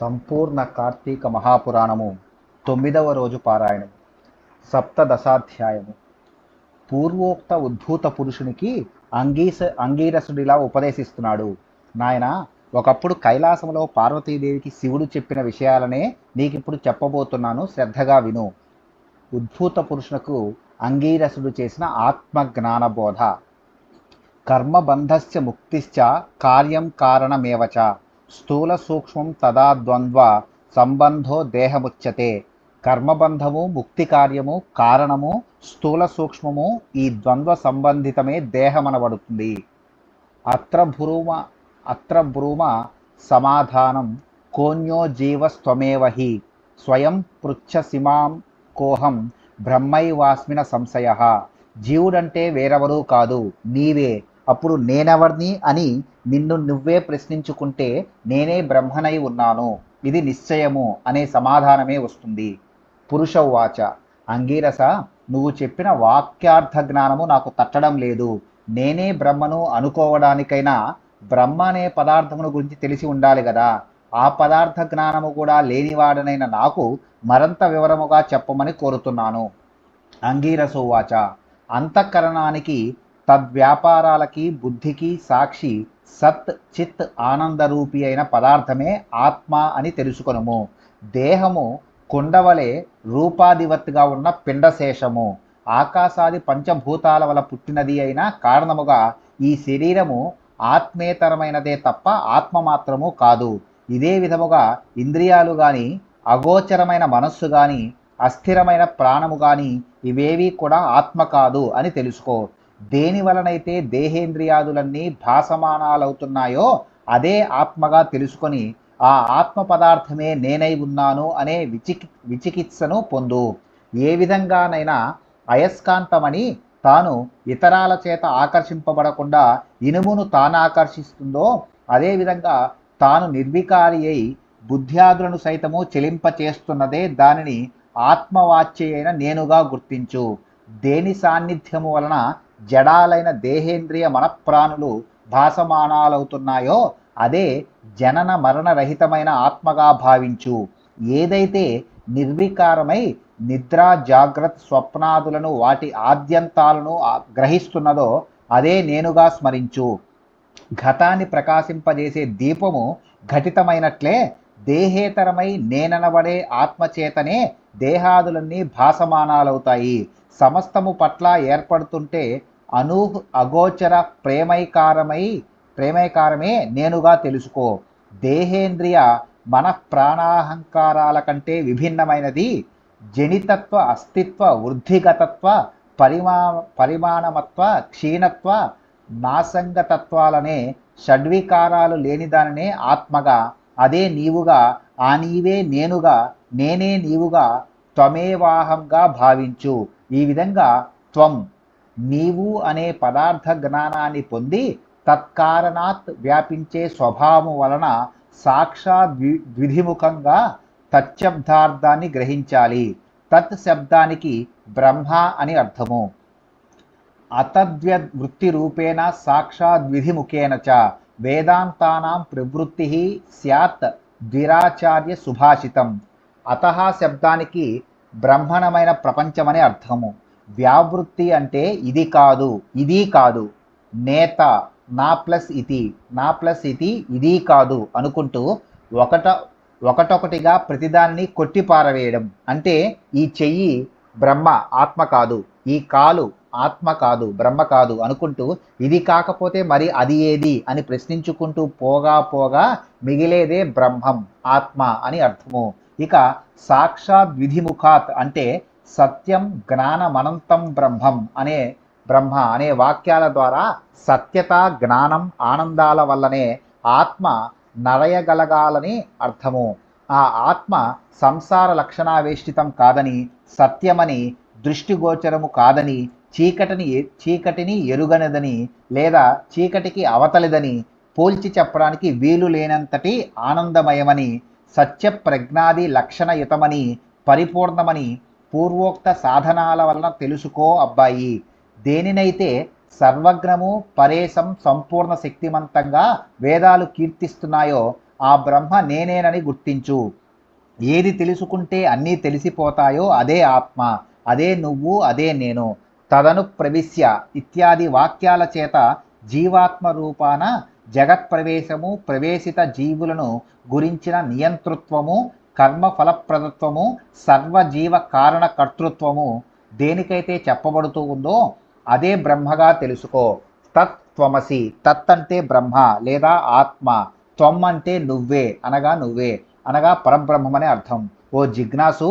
సంపూర్ణ కార్తీక మహాపురాణము తొమ్మిదవ రోజు పారాయణం సప్తదశాధ్యాయము. పూర్వోక్త ఉద్భూత పురుషునికి అంగీస అంగీరసుడిలా ఉపదేశిస్తున్నాడు. నాయన ఒకప్పుడు కైలాసంలో పార్వతీదేవికి శివుడు చెప్పిన విషయాలనే నీకిప్పుడు చెప్పబోతున్నాను. శ్రద్ధగా విను. ఉద్భూత పురుషునకు అంగీరసుడు చేసిన ఆత్మజ్ఞాన బోధ. కర్మబంధస్య ముక్తిశ్చ కార్యం కారణమేవచ స్థూల సూక్ష్మం తదా ద్వంద్వ సంబంధో దేహముచ్యతే కర్మబంధము ముక్తి కార్యము కారణము స్థూల సూక్ష్మము ఈ ద్వంద్వ సంబంధితమే దేహమనబడుతుంది అత్ర భ్రూమ అత్ర భ్రూమ సమాధానం కోన్యో జీవస్త్వమేవహి స్వయం స్వయం పృచ్ఛసిమాం కోహం బ్రహ్మైవాస్మిన సంశయ జీవుడంటే వేరెవరూ కాదు నీవే అప్పుడు నేనెవర్ని అని నిన్ను నువ్వే ప్రశ్నించుకుంటే నేనే బ్రహ్మనై ఉన్నాను. ఇది నిశ్చయము అనే సమాధానమే వస్తుంది. పురుష వాచ అంగీరస నువ్వు చెప్పిన వాక్యార్థ జ్ఞానము నాకు తట్టడం లేదు. నేనే బ్రహ్మను అనుకోవడానికైనా బ్రహ్మ అనే పదార్థమును గురించి తెలిసి ఉండాలి కదా ఆ పదార్థ జ్ఞానము కూడా లేనివాడనైన నాకు మరింత వివరముగా చెప్పమని కోరుతున్నాను. అంగీరసోవాచ. అంతఃకరణానికి తద్వ్యాపారాలకి బుద్ధికి సాక్షి సత్ చిత్ ఆనందరూపి అయిన పదార్థమే ఆత్మ అని తెలుసుకొనుము. దేహము కుండవలే రూపాధివత్తుగా ఉన్న పిండశేషము. ఆకాశాది పంచభూతాల వల పుట్టినది అయిన కారణముగా ఈ శరీరము ఆత్మేతరమైనదే తప్ప ఆత్మ మాత్రము కాదు. ఇదే విధముగా ఇంద్రియాలు కానీ అగోచరమైన మనస్సు కానీ అస్థిరమైన ప్రాణము కానీ ఇవేవీ కూడా ఆత్మ కాదు అని తెలుసుకో. దేని వలనైతే దేహేంద్రియాదులన్నీ భాసమానాలవుతున్నాయో అదే ఆత్మగా తెలుసుకొని ఆ ఆత్మ పదార్థమే నేనై ఉన్నాను అనే విచికి విచికిత్సను పొందు. ఏ విధంగానైనా అయస్కాంతమని తాను ఇతరాల చేత ఆకర్షింపబడకుండా ఇనుమును తాను ఆకర్షిస్తుందో అదేవిధంగా తాను నిర్వికారి అయి బుద్ధ్యాదులను సైతము చెలింపచేస్తున్నదే దానిని ఆత్మవాచ్య అయిన నేనుగా గుర్తించు. దేని సాన్నిధ్యము వలన జడాలైన దేహేంద్రియ మనప్రాణులు భాసమానాలవుతున్నాయో అదే జనన మరణరహితమైన ఆత్మగా భావించు. ఏదైతే నిర్వికారమై నిద్ర జాగ్రత్త స్వప్నాదులను వాటి ఆద్యంతాలను గ్రహిస్తున్నదో అదే నేనుగా స్మరించు. ఘటాన్ని ప్రకాశింపజేసే దీపము ఘటితమైనట్లే దేహేతరమై నేననబడే ఆత్మచేతనే దేహాదులన్నీ భాసమానాలవుతాయి. సమస్తము పట్ల ఏర్పడుతుంటే అనూహ్ అగోచర ప్రేమైకారమై ప్రేమైకారమే నేనుగా తెలుసుకో. దేహేంద్రియ మన ప్రాణాహంకారాల కంటే విభిన్నమైనది. జనితత్వ అస్తిత్వ వృద్ధిగతత్వ పరిమా పరిమాణమత్వ క్షీణత్వ నాసంగతత్వాలనే షడ్వికారాలు లేని దానినే ఆత్మగా. అదే నీవుగా ఆ నీవే నేనుగా నేనే నీవుగా త్వమేవాహంగా భావించు. ఈ విధంగా త్వం. నీవు అనే పదార్థ జ్ఞానాన్ని పొంది తత్కారణాత్ వ్యాపించే స్వభావం వలన సాక్షా ద్విధిముఖంగా తచ్చబ్దార్థాన్ని గ్రహించాలి. తత్ శబ్దానికి బ్రహ్మ అని అర్థము. అతద్వ్య వృత్తి రూపేణ సాక్షాద్విధిముఖేన చ. వేదాంతానాం ప్రవృత్తి స్యాత్ ద్విరాచార్య సుభాషితం. అత శబ్దానికి బ్రహ్మణమైన ప్రపంచమని అర్థము. వ్యావృత్తి అంటే ఇది కాదు ఇది కాదు. నేత నా ప్లస్ ఇది నా ప్లస్ ఇది ఇది కాదు అనుకుంటూ ఒకట ఒకటొకటిగా ప్రతిదాన్ని కొట్టి పారవేయడం అంటే ఈ చెయ్యి బ్రహ్మ ఆత్మ కాదు. ఈ కాలు ఆత్మ కాదు బ్రహ్మ కాదు అనుకుంటూ ఇది కాకపోతే మరి అది ఏది అని ప్రశ్నించుకుంటూ పోగా పోగా మిగిలేదే బ్రహ్మం ఆత్మ అని అర్థము. ఇక సాక్షాత్ విధిముఖాత్ అంటే సత్యం జ్ఞానమనంతం బ్రహ్మం అనే బ్రహ్మ అనే వాక్యాల ద్వారా సత్యత జ్ఞానం ఆనందాల వల్లనే ఆత్మ నడయగలగాలని అర్థము. ఆ ఆత్మ సంసార లక్షణావేష్టితం కాదని సత్యమని దృష్టిగోచరము కాదని చీకటిని చీకటిని ఎరుగనిదని లేదా చీకటికి అవతలిదని పోల్చి చెప్పడానికి వీలు లేనంతటి ఆనందమయమని సత్య ప్రజ్ఞాది లక్షణయుతమని పరిపూర్ణమని పూర్వోక్త సాధనాల వలన తెలుసుకో అబ్బాయి. దేనినైతే సర్వజ్ఞము పరేశం సంపూర్ణ శక్తిమంతంగా వేదాలు కీర్తిస్తున్నాయో ఆ బ్రహ్మ నేనేనని గుర్తించు. ఏది తెలుసుకుంటే అన్నీ తెలిసిపోతాయో అదే ఆత్మ అదే నువ్వు అదే నేను. తదను ప్రవిశ్య ఇత్యాది వాక్యాల చేత జీవాత్మ రూపాన జగత్ ప్రవేశము ప్రవేశిత జీవులను గురించిన నియంతృత్వము కర్మ ఫలప్రదత్వము సర్వజీవ కారణ కర్తృత్వము దేనికైతే చెప్పబడుతూ ఉందో అదే బ్రహ్మగా తెలుసుకో. తత్ త్వమసి తత్ అంటే బ్రహ్మ లేదా ఆత్మ త్వం అంటే నువ్వే అనగా నువ్వే అనగా పరబ్రహ్మమనే అర్థం. ఓ జిజ్ఞాసు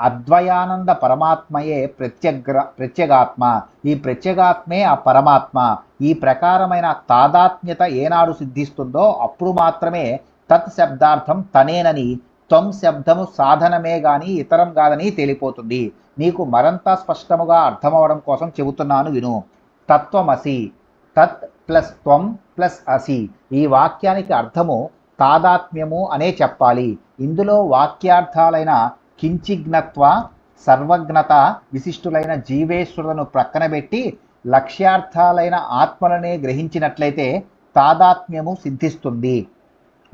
అద్వయానంద పరమాత్మయే ప్రత్యగ్ర ప్రత్యేగాత్మ. ఈ ప్రత్యేగాత్మే ఆ పరమాత్మ. ఈ ప్రకారమైన తాదాత్మ్యత ఏనాడు సిద్ధిస్తుందో అప్పుడు మాత్రమే తత్ శబ్దార్థం తనేనని త్వం శబ్దము సాధనమే గాని ఇతరం కాదని తేలిపోతుంది. నీకు మరంత స్పష్టముగా అర్థమవడం కోసం చెబుతున్నాను విను. తత్వమసి. తత్ ప్లస్ త్వం ప్లస్ అసి. ఈ వాక్యానికి అర్థము తాదాత్మ్యము అనే చెప్పాలి. ఇందులో వాక్యార్థాలైన కించిజ్ఞత్వ సర్వజ్ఞత విశిష్టులైన జీవేశ్వరులను ప్రక్కన పెట్టి లక్ష్యార్థాలైన ఆత్మలనే గ్రహించినట్లయితే తాదాత్మ్యము సిద్ధిస్తుంది.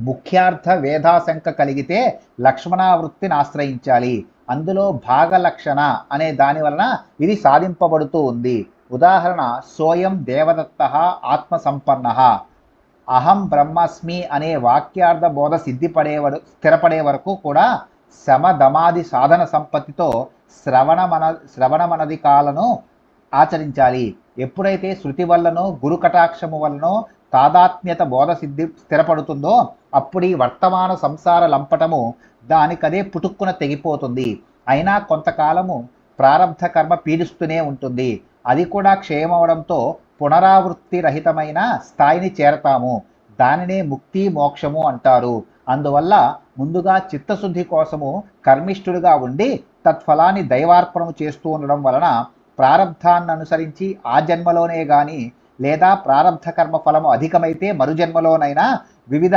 ముఖ్యార్థ వేదాశంక కలిగితే లక్ష్మణావృత్తిని ఆశ్రయించాలి. అందులో భాగలక్షణ అనే దాని వలన ఇది సాధింపబడుతూ ఉంది. ఉదాహరణ సోయం దేవదత్త ఆత్మ సంపన్న అహం బ్రహ్మస్మి అనే వాక్యార్థ బోధ సిద్ధిపడే స్థిరపడే వరకు కూడా శమధమాది సాధన సంపత్తితో శ్రవణమన శ్రవణమనది కాలను ఆచరించాలి. ఎప్పుడైతే శృతి వల్లనో గురు కటాక్షము వల్లనో తాదాత్మ్యత బోధ సిద్ధి స్థిరపడుతుందో అప్పుడు ఈ వర్తమాన సంసార లంపటము దానికదే పుటుక్కున తెగిపోతుంది. అయినా కొంతకాలము ప్రారంధ కర్మ పీడిస్తూనే ఉంటుంది. అది కూడా క్షయమవడంతో పునరావృత్తి రహితమైన స్థాయిని చేరతాము. దానినే ముక్తి మోక్షము అంటారు. అందువల్ల ముందుగా చిత్తశుద్ధి కోసము కర్మిష్ఠుడిగా ఉండి తత్ఫలాన్ని దైవార్పణము చేస్తూ ఉండడం వలన ప్రారంధాన్ని అనుసరించి ఆ జన్మలోనే కానీ లేదా ప్రారంధ కర్మ ఫలము అధికమైతే మరుజన్మలోనైనా వివిధ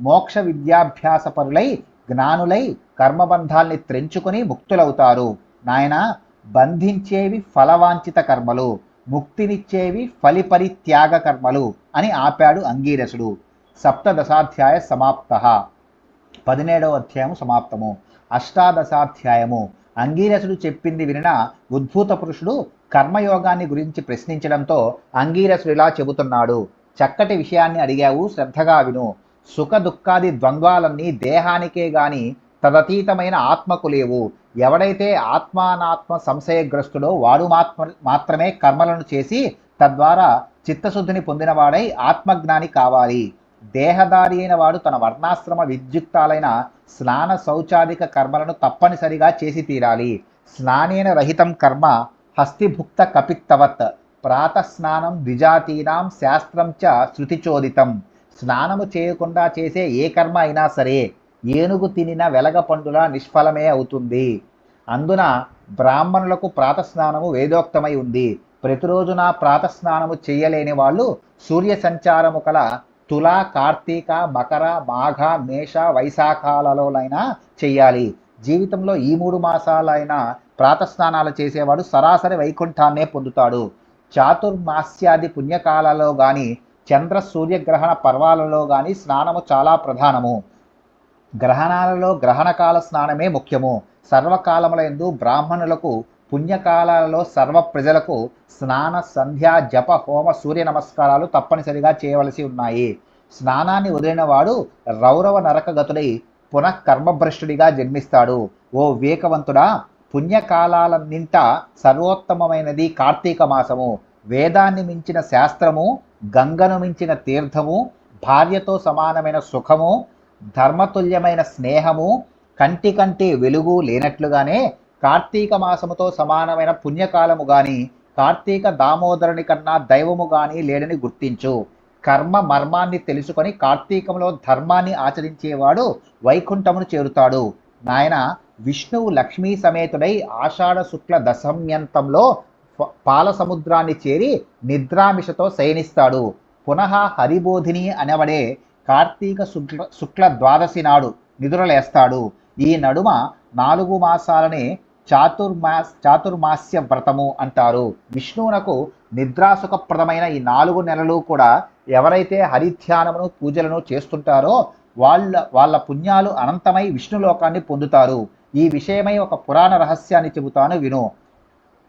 మోక్ష విద్యాభ్యాస పరులై జ్ఞానులై కర్మబంధాల్ని త్రెంచుకొని ముక్తులవుతారు. నాయన బంధించేవి ఫలవాంఛిత కర్మలు ముక్తినిచ్చేవి ఫలిపరిత్యాగ కర్మలు అని ఆపాడు అంగీరసుడు. సప్తదశాధ్యాయ సమాప్త. పదిహేడవ అధ్యాయము సమాప్తము. అష్టాదశాధ్యాయము. అంగీరసుడు చెప్పింది వినిన ఉద్భూత పురుషుడు కర్మయోగాన్ని గురించి ప్రశ్నించడంతో అంగీరసుడు ఇలా చెబుతున్నాడు. చక్కటి విషయాన్ని అడిగావు శ్రద్ధగా విను. సుఖ దుఃఖాది ద్వంద్వాలన్నీ దేహానికే గాని తదతీతమైన ఆత్మకు లేవు. ఎవడైతే ఆత్మానాత్మ సంశయగ్రస్తుడో వాడు మాత్మ మాత్రమే కర్మలను చేసి తద్వారా చిత్తశుద్ధిని పొందినవాడై ఆత్మజ్ఞాని కావాలి. దేహదారి అయిన వాడు తన వర్ణాశ్రమ విద్యుక్తాలైన స్నాన శౌచాదిక కర్మలను తప్పనిసరిగా చేసి తీరాలి. స్నానేన రహితం కర్మ హస్తిభుక్త కపిత్తవత్ ప్రాతస్నానం ద్విజాతీనాం శాస్త్రం చ శృతిచోదితం. స్నానము చేయకుండా చేసే ఏ కర్మ అయినా సరే ఏనుగు తినిన వెలగ పండుల నిష్ఫలమే అవుతుంది. అందున బ్రాహ్మణులకు ప్రాతస్నానము వేదోక్తమై ఉంది. ప్రతిరోజున ప్రాతస్నానము చేయలేని వాళ్ళు సూర్య సంచారము కల తుల కార్తీక మకర మాఘ మేష వైశాఖాలలోనైనా చెయ్యాలి జీవితంలో ఈ మూడు మాసాలైనా ప్రాతస్నానాలు చేసేవాడు సరాసరి వైకుంఠాన్నే పొందుతాడు. చాతుర్మాస్యాది పుణ్యకాలలో కానీ చంద్ర సూర్యగ్రహణ పర్వాలలో కానీ స్నానము చాలా ప్రధానము. గ్రహణాలలో గ్రహణకాల స్నానమే ముఖ్యము. సర్వకాలములందు బ్రాహ్మణులకు పుణ్యకాలాలలో సర్వ ప్రజలకు స్నాన సంధ్య జప హోమ సూర్య నమస్కారాలు తప్పనిసరిగా చేయవలసి ఉన్నాయి. స్నానాన్ని వదిలిన వాడు రౌరవ నరకగతుడై పునః కర్మభ్రష్టుడిగా జన్మిస్తాడు. ఓ వివేకవంతుడా పుణ్యకాలాల నింట సర్వోత్తమమైనది కార్తీక మాసము. వేదాన్ని మించిన శాస్త్రము గంగను మించిన తీర్థము భార్యతో సమానమైన సుఖము ధర్మతుల్యమైన స్నేహము కంటి కంటి వెలుగు లేనట్లుగానే కార్తీక మాసముతో సమానమైన పుణ్యకాలము గాని కార్తీక దామోదరుని కన్నా దైవము గాని లేడని గుర్తించు. కర్మ మర్మాన్ని తెలుసుకొని కార్తీకంలో ధర్మాన్ని ఆచరించేవాడు వైకుంఠమును చేరుతాడు. నాయన విష్ణువు లక్ష్మీ సమేతుడై ఆషాఢ శుక్ల దశమ్యంతంలో పాల సముద్రాన్ని చేరి నిద్రామిషతో శయనిస్తాడు. పునః హరిబోధిని అనబడే కార్తీక శుక్ల శుక్ల ద్వాదశి నాడు నిదురలేస్తాడు. ఈ నడుమ నాలుగు మాసాలనే చాతుర్మాస్ చాతుర్మాస్య వ్రతము అంటారు. విష్ణువునకు నిద్రాసుఖప్రదమైన ఈ నాలుగు నెలలు కూడా ఎవరైతే హరిధ్యానమును పూజలను చేస్తుంటారో వాళ్ళ వాళ్ళ పుణ్యాలు అనంతమై విష్ణులోకాన్ని పొందుతారు. ఈ విషయమై ఒక పురాణ రహస్యాన్ని చెబుతాను విను.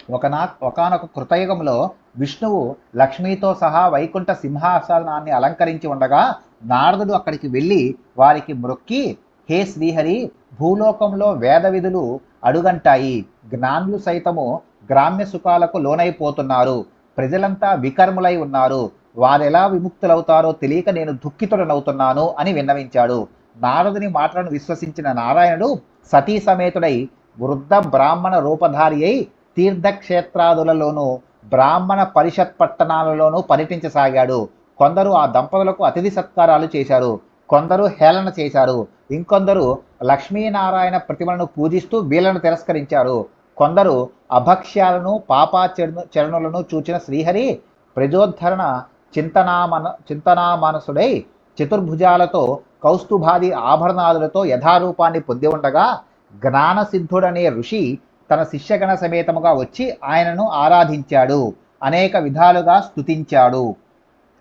ఒకనా ఒకనొక కృతయుగంలో విష్ణువు లక్ష్మీతో సహా వైకుంఠ సింహాసనాన్ని అలంకరించి ఉండగా నారదుడు అక్కడికి వెళ్ళి వారికి మ్రొక్కి హే శ్రీహరి భూలోకంలో వేద విధులు అడుగంటాయి. జ్ఞానులు సైతము గ్రామ్య సుఖాలకు లోనైపోతున్నారు. ప్రజలంతా వికర్ములై ఉన్నారు. వారెలా విముక్తులవుతారో తెలియక నేను దుఃఖితుడనవుతున్నాను అని విన్నవించాడు. నారదుని మాటలను విశ్వసించిన నారాయణుడు సతీ సమేతుడై వృద్ధ బ్రాహ్మణ రూపధారి అయి తీర్థక్షేత్రాదులలోనూ బ్రాహ్మణ పరిషత్ పట్టణాలలోనూ పర్యటించసాగాడు. కొందరు ఆ దంపతులకు అతిథి సత్కారాలు చేశారు. కొందరు హేళన చేశారు. ఇంకొందరు లక్ష్మీనారాయణ ప్రతిమలను పూజిస్తూ వీళ్ళను తిరస్కరించారు. కొందరు అభక్ష్యాలను పాపాచరణ చరణులను చూచిన శ్రీహరి ప్రజోద్ధరణ చింతనామన చింతనామానసుడై చతుర్భుజాలతో కౌస్తుభాది ఆభరణాదులతో యథారూపాన్ని పొంది ఉండగా జ్ఞానసిద్ధుడనే ఋషి తన శిష్యగణ సమేతముగా వచ్చి ఆయనను ఆరాధించాడు. అనేక విధాలుగా స్తుతించాడు.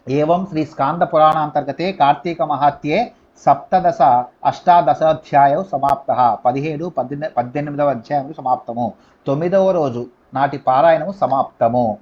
ఏవం శ్రీ స్కాంద పురాణాంతర్గతే కార్తీక మహాత్యే సప్తదశ అష్టాదశాధ్యాయం సమాప్త. పదిహేడు పద్దెనిమిది పద్దెనిమిదవ అధ్యాయం సమాప్తము. తొమ్మిదవ రోజు నాటి పారాయణము సమాప్తము.